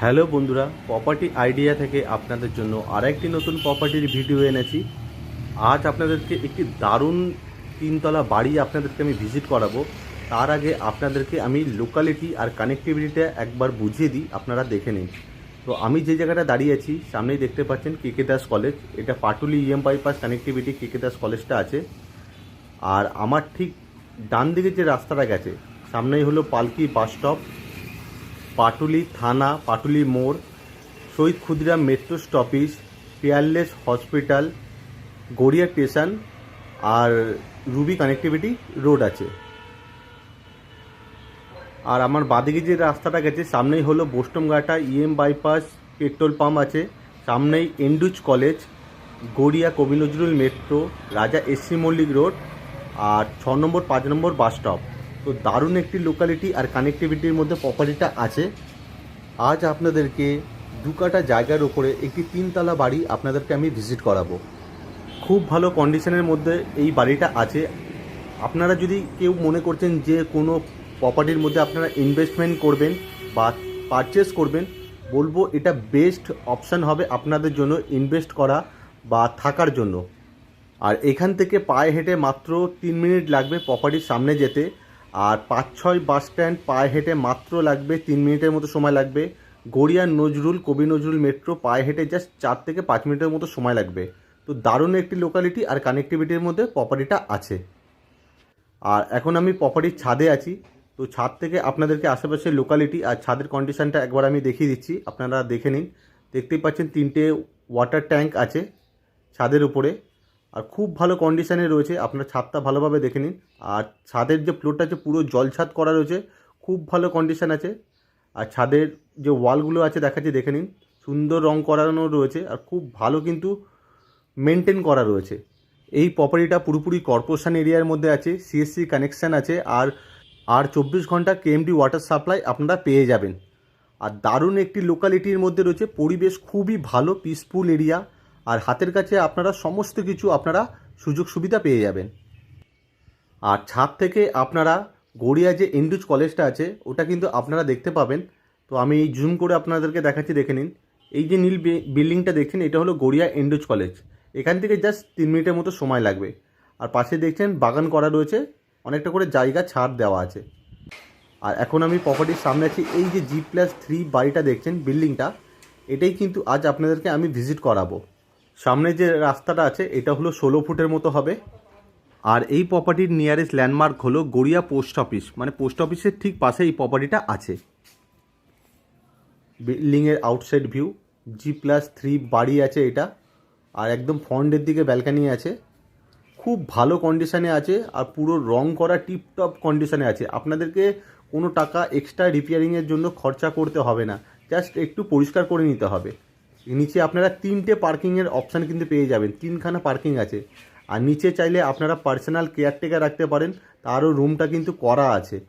Hello বন্ধুরা property idea থেকে আপনাদের জন্য আরেকটি নতুন প্রপার্টির ভিডিও এনেছি। আজ আপনাদেরকে একটি দারুণ তিনতলা বাড়ি আপনাদেরকে আমি ভিজিট করাবো। তার আগে আপনাদেরকে আমি লোকালিটি আর কানেক্টিভিটিটা একবার বুঝিয়ে দিই, আপনারা দেখে নিন। তো আমি যে জায়গাটা দাঁড়িয়ে আছি, সামনেই দেখতে পাচ্ছেন কেকে দাস কলেজ এটা পাটুলি ইএম বাইপাস কানেক্টিভিটি কেকে দাস কলেজটা আছে। আর আমার ঠিক ডান দিকে যে রাস্তাটা গেছে, সামনেই হলো পালকি বাস স্টপ পাটুলি থানা, পাটুলি মোড়, Shahid Kshudiram metro stoppage Peerless hospital, Garia station আর রুবি কানেক্টিভিটি রোড আছে। আর আমার বাদিকে যে রাস্তাটা গেছে, সামনেই হলো বোস্টমঘাটা ইএম বাইপাস পেট্রোল পাম্প আছে। সামনেই Andrews college, Garia Kabi Nazrul metro, Raja S C Mullick road আর ছ নম্বর, পাঁচ নম্বর বাস স্টপ। তো দারুণ একটি লোকালিটি আর কানেক্টিভিটির মধ্যে প্রপার্টিটা আছে। আজ আপনাদেরকে দু কাটা জায়গার ওপরে একটি তিনতলা বাড়ি আপনাদেরকে আমি ভিজিট করাবো। খুব ভালো কন্ডিশনের মধ্যে এই বাড়িটা আছে। আপনারা যদি কেউ মনে করছেন যে কোনো প্রপার্টির মধ্যে আপনারা ইনভেস্টমেন্ট করবেন বা পারচেস করবেন, বলব এটা বেস্ট অপশান হবে আপনাদের জন্য ইনভেস্ট করা বা থাকার জন্য। আর এখান থেকে পায়ে হেঁটে মাত্র তিন মিনিট লাগবে প্রপার্টির সামনে যেতে। আর পাঁচ ছয় বাস স্ট্যান্ড পায়ে হেঁটে মাত্র লাগবে তিন মিনিটের মতো সময় লাগবে। গড়িয়া নজরুল, কবি নজরুল মেট্রো পায়ে হেঁটে জাস্ট চার থেকে পাঁচ মিনিটের মতো সময় লাগবে। তো দারুণ একটি লোকালিটি আর কানেক্টিভিটির মধ্যে প্রপার্টিটা আছে। আর এখন আমি প্রপার্টির ছাদে আছি। তো ছাদ থেকে আপনাদেরকে আশেপাশের লোকালিটি আর ছাদের কন্ডিশনটা একবার আমি দেখিয়ে দিচ্ছি। আপনারা দেখে নিন। দেখতেই পাচ্ছেন তিনটে ওয়াটার ট্যাঙ্ক আছে ছাদের উপরে। আর খুব ভালো কন্ডিশনে রয়েছে। আপনার ছাদটা ভালোভাবে দেখে নিন। আর ছাদের যে ফ্লোরটা আছে, পুরো জল ছাদ করা রয়েছে। খুব ভালো কন্ডিশন আছে। আর ছাদের যে ওয়ালগুলো আছে, দেখাচ্ছি, দেখে নিন। সুন্দর রং করানো রয়েছে। আর খুব ভালো কিন্তু মেনটেন করা রয়েছে। এই প্রপার্টিটা পুরোপুরি কর্পোরেশন এরিয়ার মধ্যে আছে। সিএসসি কানেকশান আছে। আর আর চব্বিশ ঘণ্টা কেএমডি ওয়াটার সাপ্লাই আপনারা পেয়ে যাবেন। আর দারুণ একটি লোকালিটির মধ্যে রয়েছে। পরিবেশ খুবই ভালো পিসফুল এরিয়া আর হাতের কাছে আপনারা সমস্ত কিছু আপনারা সুযোগ সুবিধা পেয়ে যাবেন। আর ছাদ থেকে আপনারা গড়িয়া যে ইন্ডুজ কলেজটা আছে, ওটা কিন্তু আপনারা দেখতে পাবেন। তো আমি জুম করে আপনাদেরকে দেখাচ্ছি, দেখে নিন। এই যে নীল বিল্ডিংটা দেখছেন, এটা হলো গড়িয়া ইন্ডুজ কলেজ। এখান থেকে জাস্ট তিন মিনিটের মতো সময় লাগবে। আর পাশে দেখছেন, বাগান করা রয়েছে, অনেকটা করে জায়গা ছাড় দেওয়া আছে। আর এখন আমি প্রপার্টির সামনে আছি, এই যে জি প্লাস থ্রি বাড়িটা দেখছেন, বিল্ডিংটা, এটাই কিন্তু আজ আপনাদেরকে আমি ভিজিট করাবো। সামনে যে রাস্তাটা আছে, এটা হলো ষোলো ফুটের মতো হবে। আর এই প্রপার্টির নিয়ারেস্ট ল্যান্ডমার্ক হলো গড়িয়া পোস্ট অফিস মানে পোস্ট অফিসের ঠিক পাশে এই প্রপার্টিটা আছে। বিল্ডিংয়ের outside view G plus three বাড়ি আছে এটা। আর একদম ফ্রন্টের দিকে ব্যালকানি আছে। খুব ভালো কন্ডিশানে আছে আর পুরো রং করা টিপটপ কন্ডিশানে আছে। আপনাদেরকে কোনো টাকা এক্সট্রা রিপেয়ারিংয়ের জন্য খরচা করতে হবে না। জাস্ট একটু পরিষ্কার করে নিতে হবে। নিচে আপনারা তিনটে পার্কিংয়ের অপশান কিন্তু পেয়ে যাবেন। তিনখানা পার্কিং আছে। আর নিচে চাইলে আপনারা পার্সোনাল কেয়ারটেকার রাখতে পারেন। তারও রুমটা কিন্তু করা আছে।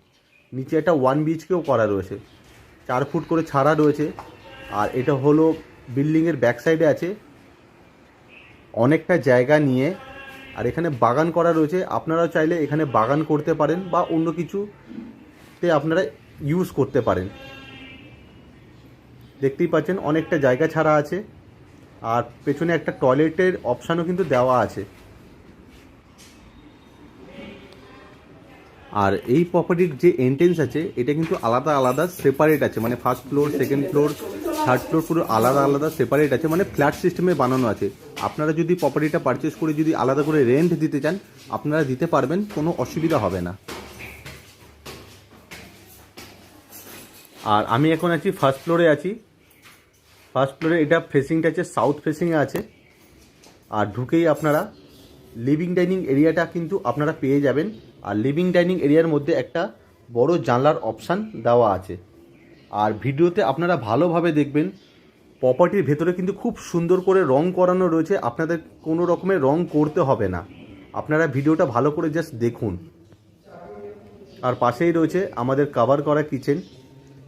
নিচে একটা ওয়ান বিচকেও করা রয়েছে। চার ফুট করে ছাড়া রয়েছে। আর এটা হলো বিল্ডিংয়ের ব্যাক সাইডে আছে। অনেকটা জায়গা নিয়ে। আর এখানে বাগান করা রয়েছে। আপনারাও চাইলে এখানে বাগান করতে পারেন বা অন্য কিছুতে আপনারা ইউজ করতে পারেন। দেখতেই পাচ্ছেন, অনেকটা জায়গা ছাড়া আছে। আর পেছনে একটা টয়লেটের অপশানও কিন্তু দেওয়া আছে। আর এই প্রপার্টির যে এন্ট্রেন্স আছে, এটা কিন্তু আলাদা আলাদা সেপারেট আছে। মানে first floor second floor third floor পুরো আলাদা আলাদা সেপারেট আছে। মানে ফ্ল্যাট সিস্টেমে বানানো আছে। আপনারা যদি প্রপার্টিটা পারচেস করে যদি আলাদা করে রেন্ট দিতে চান, আপনারা দিতে পারবেন, কোনো অসুবিধা হবে না। আর আমি এখন আছি ফার্স্ট ফ্লোরে আছি। ফার্স্ট ফ্লোরে এটা ফেসিংটা আছে সাউথ ফেসিংয়ে আছে। আর ঢুকেই আপনারা লিভিং ডাইনিং এরিয়াটা কিন্তু আপনারা পেয়ে যাবেন। আর লিভিং ডাইনিং এরিয়ার মধ্যে একটা বড় জানলার অপশান দেওয়া আছে। আর ভিডিওতে আপনারা ভালোভাবে দেখবেন প্রপার্টির ভেতরে কিন্তু খুব সুন্দর করে রং করানো রয়েছে। আপনাদের কোনো রকমের রং করতে হবে না। আপনারা ভিডিওটা ভালো করে জাস্ট দেখুন। আর পাশেই রয়েছে আমাদের কভার করা কিচেন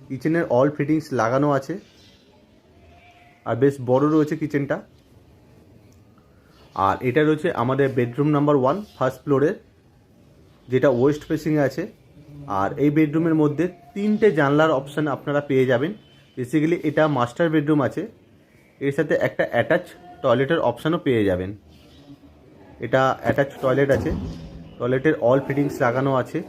কিচেনের অল ফিটিংস লাগানো আছে। আর বেশ বড় রয়েছে কিচেনটা। আর এটা রয়েছে আমাদের বেডরুম নাম্বার ওয়ান ফার্স্ট ফ্লোরের যেটা ওয়েস্ট ফেসিংয়ে আছে। আর এই বেডরুমের মধ্যে তিনটে জানলার অপশান আপনারা পেয়ে যাবেন। বেসিক্যালি এটা মাস্টার বেডরুম আছে। এর সাথে একটা অ্যাটাচ টয়লেটের অপশানও পেয়ে যাবেন। এটা অ্যাটাচ টয়লেট আছে। টয়লেটের অল ফিটিংস লাগানো আছে।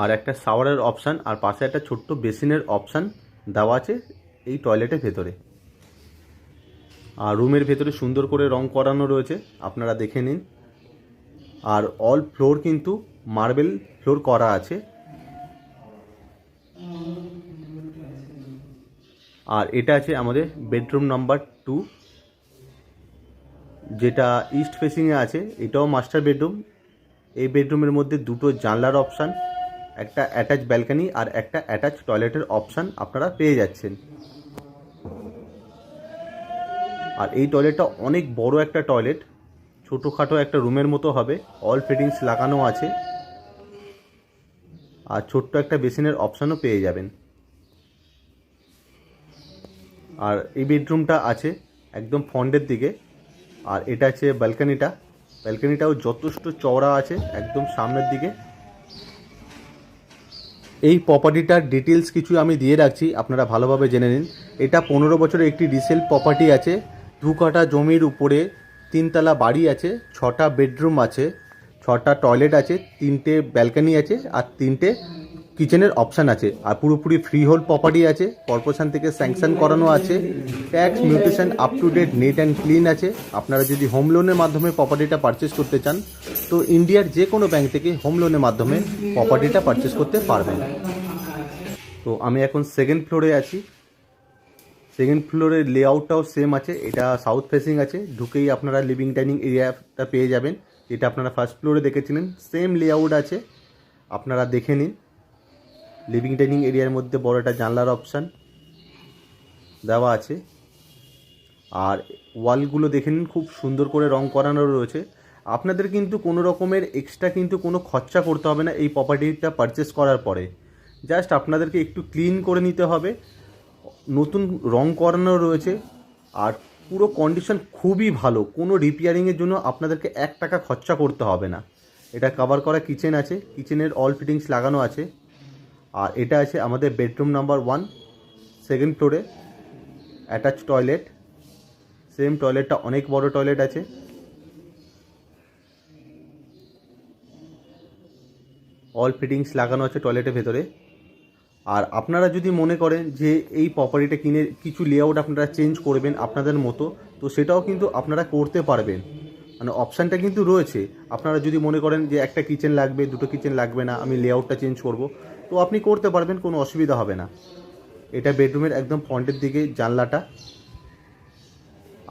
আর একটা শাওয়ারের অপশান আর পাশে একটা ছোট্ট বেসিনের অপশান দেওয়া আছে এই টয়লেটের ভেতরে। আর রুমের ভেতরে সুন্দর করে রং করানো রয়েছে, আপনারা দেখে নিন। আর অল ফ্লোর কিন্তু মার্বেল ফ্লোর করা আছে। আর এটা আছে আমাদের বেডরুম নাম্বার টু যেটা ইস্ট ফেসিংয়ে আছে, এটাও মাস্টার বেডরুম এই বেডরুমের মধ্যে দুটো জানলার অপশান একটা অ্যাটাচ ব্যালকানি আর একটা অ্যাটাচ টয়লেটের অপশান আপনারা পেয়ে যাচ্ছেন। আর এই টয়লেটটা অনেক বড় একটা টয়লেট ছোটোখাটো একটা রুমের মতো হবে অল ফিটিংস লাগানো আছে। আর ছোট্ট একটা বেসিনের অপশানও পেয়ে যাবেন। আর এই বেডরুমটা আছে একদম ফন্ডের দিকে, আর এটা আছে ব্যালকানিটা ব্যালকানিটাও যথেষ্ট চওড়া আছে, একদম সামনের দিকে। এই প্রপার্টিটার ডিটেলস কিছু আমি দিয়ে রাখছি, আপনারা ভালোভাবে জেনে নিন। এটা পনেরো বছরের একটি রিসেল প্রপার্টি আছে, দু কাঠা জমির উপরে তিনতলা বাড়ি আছে, ছটা বেডরুম আছে, ছটা টয়লেট আছে, তিনটে ব্যালকানি আছে, আর তিনটে কিচেনের অপশান আছে, আর পুরোপুরি ফ্রি হোল প্রপার্টি আছে কর্পোরেশন থেকে স্যাংশন করানো আছে tax mutation up to date neat and clean আছে। আপনারা যদি হোম লোনের মাধ্যমে প্রপার্টিটা পারচেস করতে চান, তো ইন্ডিয়ার যে কোনো ব্যাংক থেকে হোম লোনের মাধ্যমে প্রপার্টিটা পারচেস করতে পারবেন। তো আমি এখন সেকেন্ড ফ্লোরে আছি। সেকেন্ড ফ্লোরের লেআউটটাও সেম আছে, এটা সাউথ ফেসিং আছে, ঢুকেই আপনারা লিভিং ডাইনিং এরিয়াটা পেয়ে যাবেন। যেটা আপনারা ফার্স্ট ফ্লোরে দেখেছিলেন সেম লেআউট আছে। আপনারা দেখে নিন। লিভিং ডাইনিং এরিয়ার মধ্যে বড় একটা জানলার অপশান দেওয়া আছে। আর ওয়ালগুলো দেখে নিন, খুব সুন্দর করে রং করানো রয়েছে। আপনাদের কিন্তু কোনো রকমের এক্সট্রা কিন্তু কোনো খরচা করতে হবে না এই প্রপার্টিটা পারচেস করার পরে। জাস্ট আপনাদেরকে একটু ক্লিন করে নিতে হবে। নতুন রং করানো রয়েছে। আর পুরো কন্ডিশন খুবই ভালো। কোনো রিপেয়ারিংয়ের জন্য আপনাদেরকে এক টাকা খরচা করতে হবে না। এটা কভার করা কিচেন আছে। কিচেনের অল ফিটিংস লাগানো আছে। আর এটা আছে আমাদের বেডরুম নাম্বার ওয়ান সেকেন্ড ফ্লোরে অ্যাটাচ টয়লেট সেম টয়লেটটা অনেক বড় টয়লেট আছে। অল ফিটিংস লাগানো আছে টয়লেটের ভেতরে। আর আপনারা যদি মনে করেন যে এই প্রপার্টিটা কিনে কিছু লেআউট আপনারা চেঞ্জ করবেন আপনাদের মতো, তো সেটাও কিন্তু আপনারা করতে পারবেন। মানে অপশানটা কিন্তু রয়েছে। আপনারা যদি মনে করেন যে একটা কিচেন লাগবে, দুটো কিচেন লাগবে না, আমি লেআউটটা চেঞ্জ করব তো আপনি করতে পারবেন, কোনো অসুবিধা হবে না। এটা বেডরুমের একদম ফ্রন্টের দিকে জানলাটা।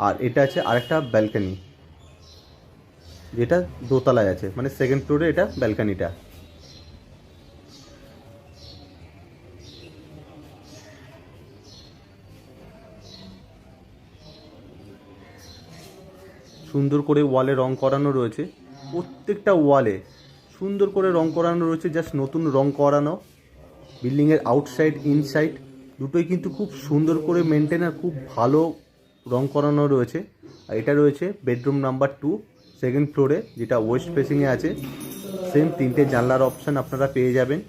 আর এটা আছে আরেকটা ব্যালকানি। যেটা দোতলায় আছে মানে সেকেন্ড ফ্লোরে এটা ব্যালকানিটা। সুন্দর করে ওয়ালে রং করানো রয়েছে। প্রত্যেকটা ওয়ালে সুন্দর করে রং করানো রয়েছে জাস্ট নতুন রং করানো। বিল্ডিংয়ের আউটসাইড ইনসাইড দুটোই কিন্তু খুব সুন্দর করে মেনটেন আর খুব ভালো রং করানো রয়েছে। আর এটা রয়েছে বেডরুম নাম্বার টু সেকেন্ড ফ্লোরে যেটা ওয়েস্ট ফেসিংয়ে আছে। সেম তিনটে জানলার অপশান আপনারা পেয়ে যাবেন।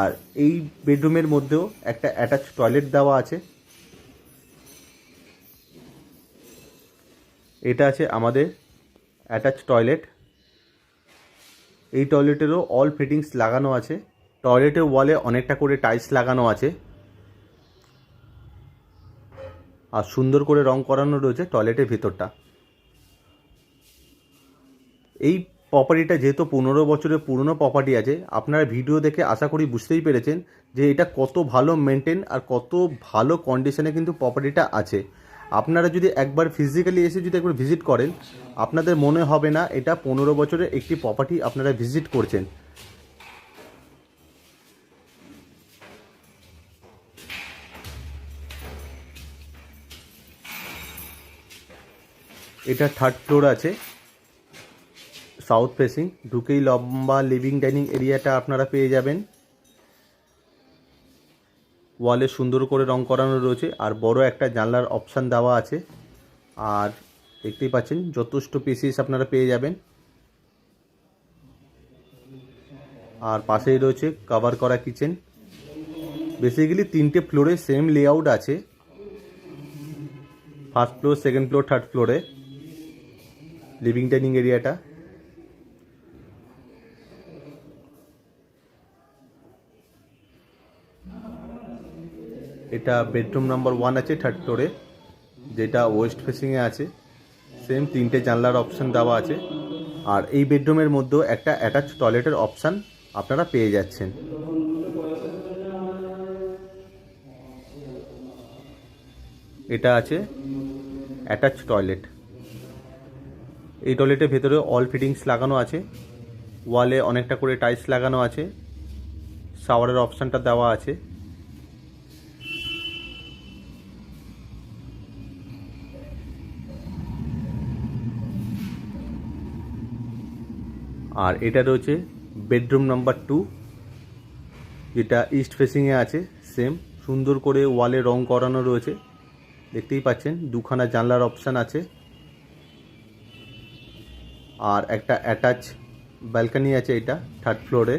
আর এই বেডরুমের মধ্যেও একটা অ্যাটাচ টয়লেট দেওয়া আছে। এটা আছে আমাদের অ্যাটাচ টয়লেট এই টয়লেটেরও অল ফিটিংস লাগানো আছে। টয়লেটের ওয়ালে অনেকটা করে টাইলস লাগানো আছে। আর সুন্দর করে রং করানো রয়েছে টয়লেটের ভেতরটা। এই প্রপার্টিটা যেহেতু পনেরো বছরের পুরনো প্রপার্টি আছে, আপনারা ভিডিও দেখে আশা করি বুঝতেই পেরেছেন যে এটা কত ভালো মেনটেন আর কত ভালো কন্ডিশনে কিন্তু প্রপার্টিটা আছে। আপনারা যদি একবার ফিজিক্যালি এসে যদি একবার ভিজিট করেন, আপনাদের মনে হবে না এটা পনেরো বছরের একটি প্রপার্টি আপনারা ভিজিট করছেন। এটা থার্ড ফ্লোর আছে। সাউথ ফেসিং ঢুকেই লম্বা লিভিং ডাইনিং এরিয়াটা আপনারা পেয়ে যাবেন। ওয়ালে সুন্দর করে রং করানো রয়েছে আর বড় একটা জানলার অপশান দেওয়া আছে। আর দেখতেই পাচ্ছেন, যথেষ্ট পিসিস আপনারা পেয়ে যাবেন। আর পাশেই রয়েছে কভার করা কিচেন বেসিক্যালি তিনটে ফ্লোরে সেম লেআউট আছে। First floor second floor third ফ্লোরে লিভিং ডাইনিং এরিয়াটা এটা বেডরুম নাম্বার ওয়ান আছে থার্ড ফ্লোরে যেটা ওয়েস্ট ফেসিংয়ে আছে। সেম তিনটে জানলার অপশান দেওয়া আছে। আর এই বেডরুমের মধ্যেও একটা অ্যাটাচ টয়লেটের অপশান আপনারা পেয়ে যাচ্ছেন। এটা আছে অ্যাটাচ টয়লেট এই টয়লেটের ভেতরে অল ফিটিংস লাগানো আছে। ওয়ালে অনেকটা করে টাইলস লাগানো আছে। শাওয়ারের অপশানটা দেওয়া আছে। আর এটা রয়েছে বেডরুম নাম্বার টু, যেটা ইস্ট ফেসিংয়ে আছে সেম সুন্দর করে ওয়ালে রং করানো রয়েছে। দেখতেই পাচ্ছেন, দুখানা জানলার অপশান আছে। আর একটা অ্যাটাচ ব্যালকানি আছে এটা থার্ড ফ্লোরে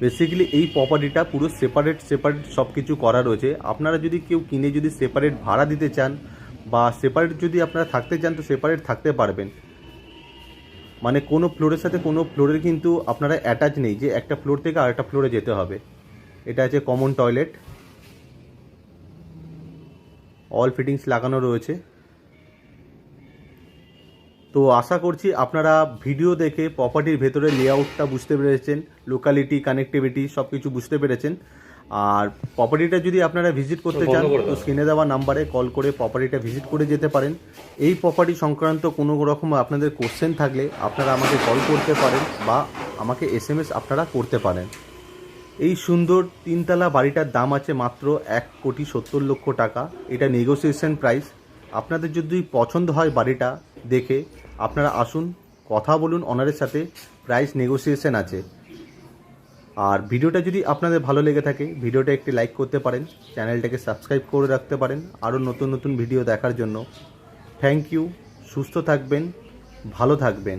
বেসিক্যালি এই প্রপার্টিটা পুরো সেপারেট সেপারেট সব কিছু করা রয়েছে। আপনারা যদি কেউ কিনে যদি সেপারেট ভাড়া দিতে চান, বা সেপারেট যদি আপনারা থাকতে চান, তো সেপারেট থাকতে পারবেন। মানে কোনো ফ্লোরের সাথে কোনো ফ্লোরের কিন্তু আপনারা অ্যাটাচ নেই যে একটা ফ্লোর থেকে আরেকটা ফ্লোরে যেতে হবে। এটা আছে কমন টয়লেট অল ফিটিংস লাগানো রয়েছে। তো আশা করছি আপনারা ভিডিও দেখে প্রপার্টির ভেতরে লেআউটটা বুঝতে পেরেছেন লোকালিটি কানেক্টিভিটি সব কিছু বুঝতে পেরেছেন। আর প্রপার্টিটা যদি আপনারা ভিজিট করতে চান তো স্ক্রিনে দেওয়া নাম্বারে কল করে প্রপার্টিটা ভিজিট করে যেতে পারেন। এই প্রপার্টি সংক্রান্ত কোনো রকম আপনাদের কোশ্চেন থাকলে আপনারা আমাকে কল করতে পারেন বা আমাকে এস এম এস আপনারা করতে পারেন। এই সুন্দর তিনতলা বাড়িটার দাম আছে মাত্র এক কোটি সত্তর লক্ষ টাকা। এটা নেগোসিয়েশন প্রাইস আপনাদের যদি পছন্দ হয় বাড়িটা দেখে আপনারা আসুন কথা বলুন অনারের সাথে প্রাইস নেগোসিয়েশন আছে। আর ভিডিওটা যদি আপনাদের ভালো লেগে থাকে, ভিডিওটা একটি লাইক করতে পারেন, চ্যানেলটাকে সাবস্ক্রাইব করে রাখতে পারেন, আরও নতুন নতুন ভিডিও দেখার জন্য। থ্যাংক ইউ সুস্থ থাকবেন, ভালো থাকবেন।